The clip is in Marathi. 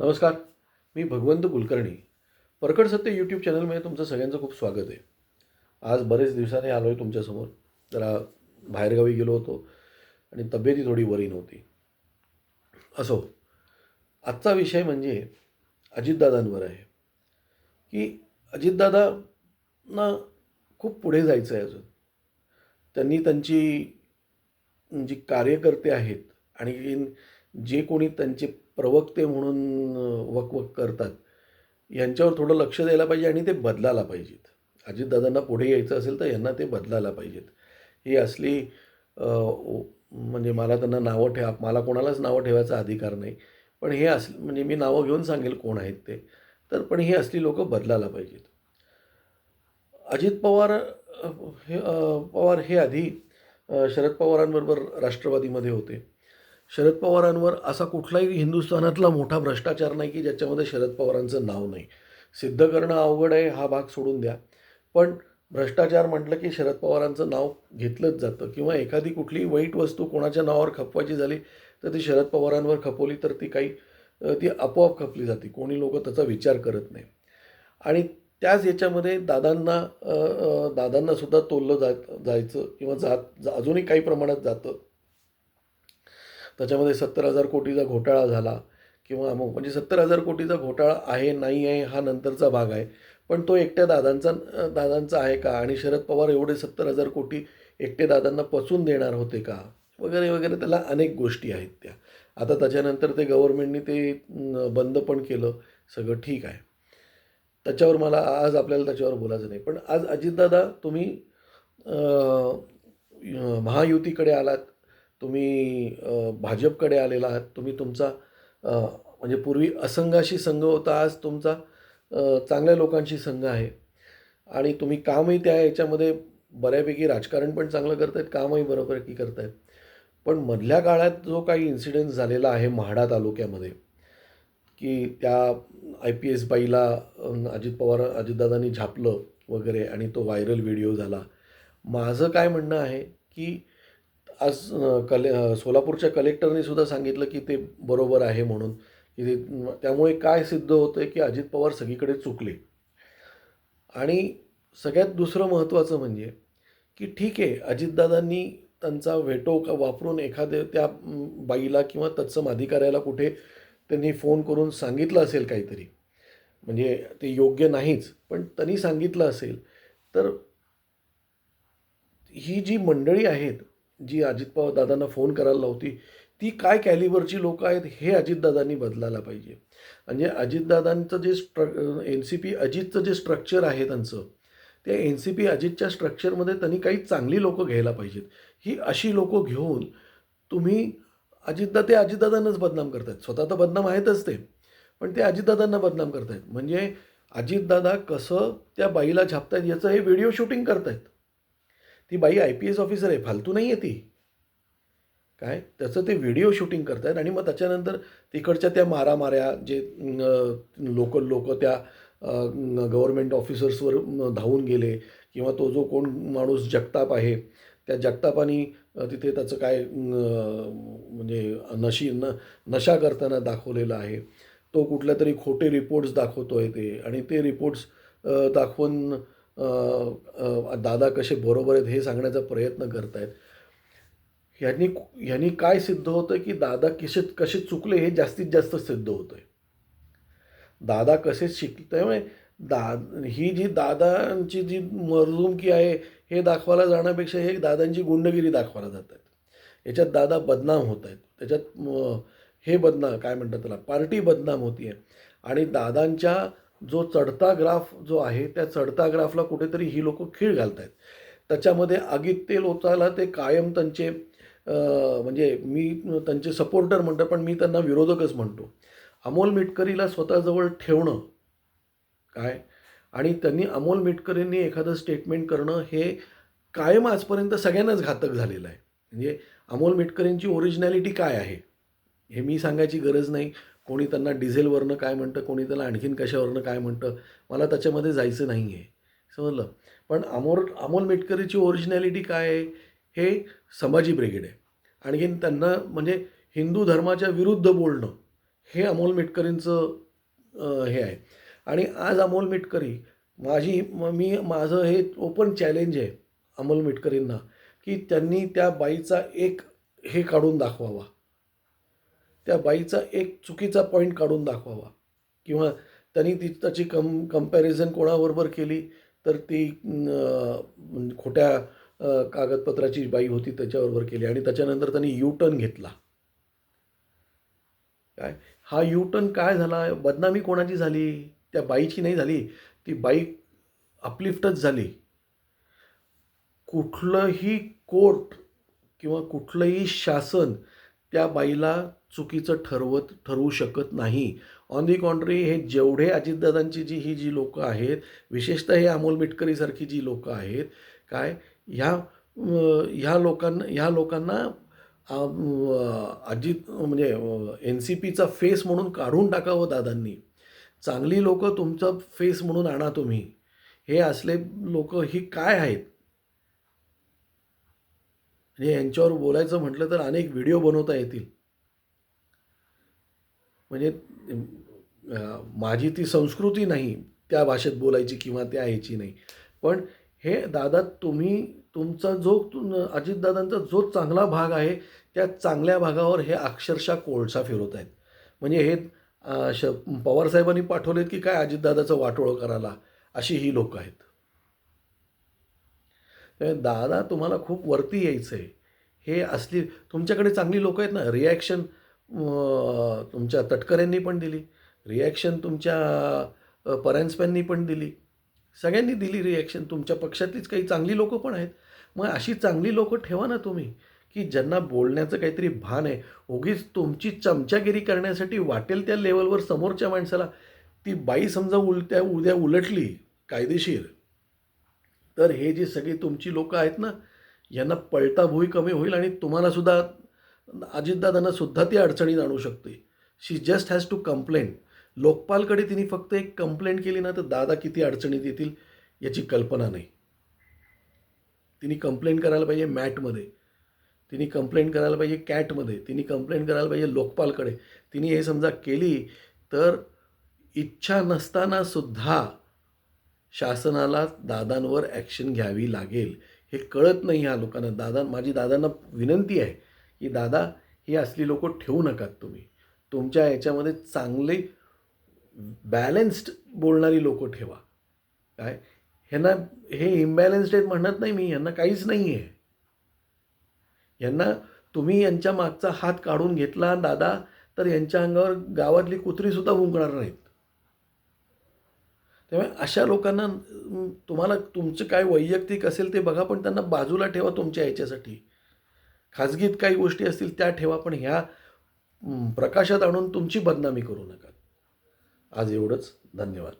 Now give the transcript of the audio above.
नमस्कार मी भगवंत कुलकर्णी. परकड सत्य यूट्यूब चॅनलमध्ये तुमचं सगळ्यांचं खूप स्वागत आहे. आज बरेच दिवसांनी आलो आहे तुमच्यासमोर. जरा बाहेरगावी गेलो होतो आणि तब्येती थोडी बरी नव्हती. असो आजचा विषय म्हणजे अजितदादांवर आहे. की अजितदादांना खूप पुढे जायचं आहे अजून. त्यांनी त्यांची जी कार्यकर्ते आहेत आणि जे कोणी त्यांचे प्रवक्ते म्हणून वकवक करतात. यांच्यावर थोडं लक्ष द्यायला पाहिजे आणि ते बदलायला पाहिजेत. अजितदादांना पुढे यायचं असेल तर यांना ते बदलायला पाहिजेत. ही असली म्हणजे मला त्यांना नावं ठेवा मला कोणालाच नावं ठेवायचा अधिकार नाही. पण हे अस म्हणजे मी नावं घेऊन सांगेल कोण आहेत ते. तर पण ही असली लोकं बदलायला पाहिजेत. अजित पवार हे पवार हे आधी शरद पवारांबरोबर राष्ट्रवादीमध्ये होते. शरद पवारांवर असा कुठलाही हिंदुस्थानातला मोठा भ्रष्टाचार नाही की ज्याच्यामध्ये शरद पवारांचं नाव नाही. सिद्ध करणं अवघड आहे हा भाग सोडून द्या. पण भ्रष्टाचार म्हटलं की शरद पवारांचं नाव घेतलंच जातं. किंवा एखादी कुठली वाईट वस्तू कोणाच्या नावावर खपवायची झाली तर ती शरद पवारांवर खपवली तर ती काही ती आपोआप खपली जाते. कोणी लोक त्याचा विचार करत नाही. आणि त्याच याच्यामध्ये दादांना दादांनासुद्धा तोललं जात जायचं किंवा जात अजूनही काही प्रमाणात जातं. त्याच्यामध्ये सत्तर हजार कोटीचा घोटाळा झाला किंवा मग म्हणजे सत्तर हजार कोटीचा घोटाळा आहे नाही आहे हा नंतरचा भाग आहे. पण तो एकट्या दादांचा दादांचा आहे का? आणि शरद पवार एवढे सत्तर हजार कोटी एकटे दादांना पचून देणार होते का? वगैरे वगैरे त्याला अनेक गोष्टी आहेत त्या. आता त्याच्यानंतर ते गव्हर्मेंटनी ते बंद पण केलं. सगळं ठीक आहे. त्याच्यावर मला आज आपल्याला त्याच्यावर बोलायचं नाही. पण आज अजितदादा तुम्ही महायुतीकडे आलात. तुम्ही भाजपकडे आलेला आहात. तुम्ही तुमचा म्हणजे पूर्वी असंघाशी संघ होता आज तुमचा चांगल्या लोकांशी संघ आहे. आणि तुम्ही कामही त्या याच्यामध्ये बऱ्यापैकी राजकारण पण चांगलं करतायत कामही बरोबरकी करतायत. पण मधल्या काळात जो काही इन्सिडेंट झालेला आहे म्हाडा तालुक्यामध्ये की त्या आय पी एस बाईला अजित पवार अजितदादांनी झापलं वगैरे आणि तो व्हायरल व्हिडिओ झाला. माझं काय म्हणणं आहे की आज कले सोलापूरच्या कलेक्टरने सुद्धा सांगितलं की ते बरोबर आहे म्हणून. की ते त्यामुळे काय सिद्ध होतं आहे की अजित पवार सगळीकडे चुकले. आणि सगळ्यात दुसरं महत्त्वाचं म्हणजे की ठीक आहे अजितदादांनी त्यांचा व्हेटो का वापरून एखाद्या त्या बाईला किंवा तत्सम अधिकाऱ्याला कुठे त्यांनी फोन करून सांगितलं असेल काहीतरी. म्हणजे ते योग्य नाहीच पण त्यांनी सांगितलं असेल. तर ही जी मंडळी आहेत जी अजित पवार दादांना फोन करायला लावती ती काय कॅलिबरची लोकं आहेत हे अजितदादांनी बदलायला पाहिजे. म्हणजे अजितदादांचं जे स्ट्र एन सी पी अजितचं जे स्ट्रक्चर आहे त्यांचं त्या एन सी पी अजितच्या स्ट्रक्चरमध्ये त्यांनी काही चांगली लोकं घ्यायला पाहिजेत. ही अशी लोकं घेऊन तुम्ही अजितदा ते अजितदादांनाच बदनाम करतायत. स्वतः तर बदनाम आहेतच ते पण ते अजितदादांना बदनाम करतायत. म्हणजे अजितदादा कसं त्या बाईला छापतायत याचं हे व्हिडिओ शूटिंग करतायत. ती बाई आय पी एस ऑफिसर आहे फालतू नाही आहे ती. काय? त्याचं ते व्हिडिओ शूटिंग करतायत आणि मग त्याच्यानंतर तिकडच्या त्या मारामाऱ्या जे लोकल लोक त्या गव्हर्मेंट ऑफिसर्सवर धावून गेले किंवा तो जो कोण माणूस जगताप आहे त्या जगतापानी तिथे त्याचं काय म्हणजे नशी न नशा करताना दाखवलेला आहे. तो कुठल्या तरी खोटे रिपोर्ट्स दाखवतो आहे ते आणि ते रिपोर्ट्स दाखवून दादा कसे बरोबर आहेत हे सांगण्याचा प्रयत्न करत आहेत ह्यांनी ह्यांनी काय सिद्ध होतं की दादा कसे कसे चुकले हे जास्तीत जास्त सिद्ध होतं आहे दादा कसे शिकले त्यामुळे दा ही जी दादांची जी मरजुमकी आहे हे दाखवायला जाण्यापेक्षा हे दादांची गुंडगिरी दाखवायला जात आहेत याच्यात दादा बदनाम होत आहेत त्याच्यात हे बदनाम काय म्हणतात त्याला पार्टी बदनाम होती आहे आणि दादांच्या जो चढता ग्राफ जो आहे त्या चढता ग्राफला कुठेतरी ही लोकं खीळ घालत आहेत त्याच्यामध्ये आगीत तेल लोचायला ते कायम त्यांचे म्हणजे मी त्यांचे सपोर्टर म्हणतो पण मी त्यांना विरोधकच म्हणतो. अमोल मिटकरीला स्वतःजवळ ठेवणं काय? आणि त्यांनी अमोल मिटकरींनी एखादं स्टेटमेंट करणं हे कायम आजपर्यंत सगळ्यांनाच घातक झालेलं आहे. म्हणजे अमोल मिटकरींची ओरिजिनॅलिटी काय आहे? हे मी सांगायची गरज नाही. कोणी त्यांना डिझेलवरनं काय म्हणतं कोणी त्याला आणखीन कशावरनं काय म्हणतं मला त्याच्यामध्ये जायचं नाही आहे समजलं पण अमोल अमोल मेटकरीची ओरिजिनॅलिटी काय आहे? हे संभाजी ब्रिगेड आहे. आणखीन त्यांना म्हणजे हिंदू धर्माच्या विरुद्ध बोलणं हे अमोल मिटकरींचं हे आहे. आणि आज अमोल मिटकरी माझी म- मी माझं हे ओपन चॅलेंज आहे अमोल मिटकरींना की त्यांनी त्या बाईचा एक हे काढून दाखवावा. त्या बाईचा एक चुकीचा पॉईंट काढून दाखवावा. किंवा त्यांनी ती त्याची कम कंपॅरिझन कोणाबरोबर केली तर ती खोट्या कागदपत्राची बाई होती त्याच्याबरोबर केली. आणि त्याच्यानंतर त्यांनी यू टर्न घेतला. काय? हा यू टर्न काय झाला? बदनामी कोणाची झाली? त्या बाईची नाही झाली. ती बाई अपलिफ्टच झाली. कुठलंही कोर्ट किंवा कुठलंही शासन त्या बाईला चुकीचं ठरवत ठरवू शकत नाही. ऑन दी कॉन्ट्री हे जेवढे अजितदादांची जी ही जी लोकं आहेत विशेषतः हे अमोल मिटकरीसारखी जी लोकं आहेत काय? ह्या ह्या लोकांना ह्या लोकांना अजित म्हणजे एन सी पीचा फेस म्हणून काढून टाकावं दादांनी. चांगली लोकं तुमचा फेस म्हणून आणा तुम्ही. हे असले लोक ही काय आहेत? म्हणजे यांच्यावर बोलायचं म्हटलं तर अनेक व्हिडिओ बनवता येतील. म्हणजे माझी ती संस्कृती नाही त्या भाषेत बोलायची किंवा त्या ह्याची नाही. पण हे दादा तुम्ही तुमचा जो तुम- अजितदादांचा जो चांगला भाग आहे त्या चांगल्या भागावर हे अक्षरशः कोळसा फिरवत आहेत. म्हणजे हे श पवारसाहेबांनी पाठवलेत की काय अजितदादाचं वाटोळं करायला अशी ही लोकं आहेत. दादा तुम्हाला खूप वरती यायचं आहे हे असली तुमच्याकडे चांगली लोक आहेत ना रिॲक्शन तुमच्या तटकऱ्यांनी पण दिली. रिॲक्शन तुमच्या अ, परांजप्यांनी पण दिली. सगळ्यांनी दिली रिॲक्शन तुमच्या पक्षातलीच काही चांगली लोकं पण आहेत. मग अशी चांगली लोकं ठेवा ना तुम्ही की ज्यांना बोलण्याचं काहीतरी भान आहे. उगीच तुमची चमचागिरी करण्यासाठी वाटेल त्या लेवलवर समोरच्या माणसाला. ती बाई समजा उलट्या उद्या उलटली कायदेशीर तर हे जी सगळी तुमची लोकं आहेत ना यांना पळता भुई कमी होईल आणि तुम्हालासुद्धा अजितदादांना सुद्धा ती अडचणीत आणू शकते. She just has to complaint लोकपालकडे तिने फक्त एक कंप्लेंट केली ना तर दादा किती अडचणीत येतील याची कल्पना नाही. तिने कंप्लेंट करायला पाहिजे मॅटमध्ये. तिने कंप्लेंट करायला पाहिजे कॅटमध्ये. तिने कंप्लेंट करायला पाहिजे लोकपालकडे. तिने हे समजा केली तर इच्छा नसतानासुद्धा शासनाला दादांवर ॲक्शन घ्यावी लागेल हे कळत नाही ह्या लोकांना. दादा माझी दादांना विनंती आहे की दादा ही असली लोक ठेवू नकात तुम्ही. तुमच्या याच्यामध्ये चांगले बॅलन्स्ड बोलणारी लोक ठेवा. काय? ह्यांना हे इम्बॅलन्स्ड आहेत म्हणत नाही मी यांना काहीच नाही आहे यांना तुम्ही यांच्या मागचा हात काढून घेतला दादा तर यांच्या अंगावर गावातली कुत्रीसुद्धा भुंकणार नाहीत. त्यामुळे अशा लोकांना तुम्हाला तुमचं काय वैयक्तिक असेल ते बघा पण त्यांना बाजूला ठेवा तुमच्या याच्यासाठी. खाजगीत काही गोष्टी असतील त्या ठेवा पण ह्या प्रकाशात आणून तुमची बदनामी करू नका. आज एवढंच. धन्यवाद.